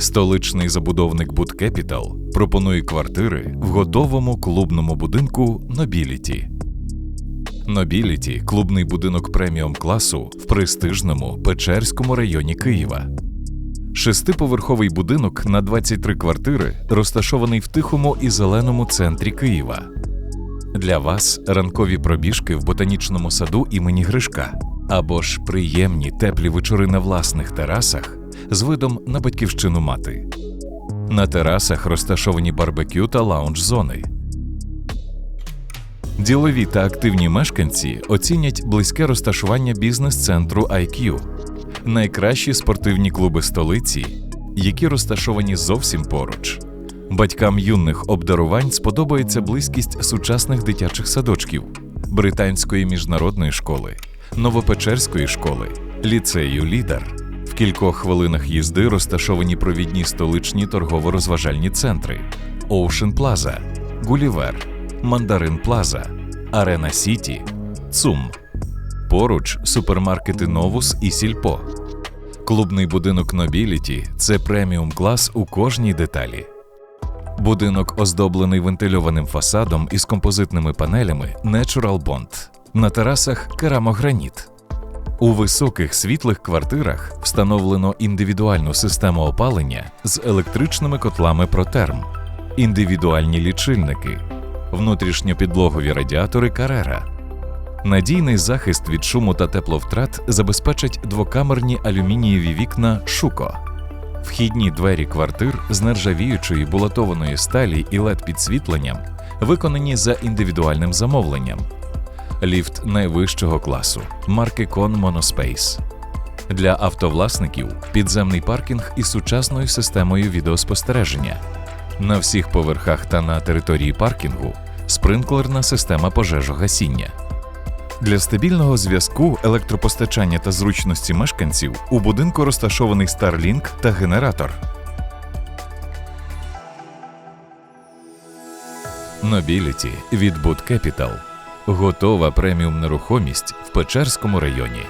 Столичний забудовник Boot Capital пропонує квартири в готовому клубному будинку Nobility. Nobility – клубний будинок преміум класу в престижному Печерському районі Києва. Шестиповерховий будинок на 23 квартири розташований в тихому і зеленому центрі Києва. Для вас ранкові пробіжки в ботанічному саду імені Гришка або ж приємні теплі вечори на власних терасах з видом на батьківщину мати. На терасах розташовані барбекю та лаунж-зони. Ділові та активні мешканці оцінять близьке розташування бізнес-центру IQ, найкращі спортивні клуби столиці, які розташовані зовсім поруч. Батькам юних обдарувань сподобається близькість сучасних дитячих садочків, британської міжнародної школи, новопечерської школи, ліцею Лідер. Кількох хвилинах їзди розташовані провідні столичні торгово-розважальні центри: Ocean Plaza, Гулівер, Мандарин Плаза, Арена Сіті, ЦУМ. Поруч супермаркети Новус і Сільпо. Клубний будинок Nobility – це преміум клас у кожній деталі. Будинок оздоблений вентильованим фасадом із композитними панелями Natural Bond. На терасах керамограніт. У високих світлих квартирах встановлено індивідуальну систему опалення з електричними котлами Протерм, індивідуальні лічильники, внутрішньопідлогові радіатори Карера. Надійний захист від шуму та тепловтрат забезпечать двокамерні алюмінієві вікна Шуко. Вхідні двері квартир з нержавіючої булатованої сталі і led підсвітленням виконані за індивідуальним замовленням. Ліфт найвищого класу марки Con Monospace. Для автовласників підземний паркінг із сучасною системою відеоспостереження. На всіх поверхах та на території паркінгу спринклерна система пожежогасіння. Для стабільного зв'язку, електропостачання та зручності мешканців у будинку розташований Starlink та генератор. Nobility від Boot Capital. Готова преміум нерухомість в Печерському районі.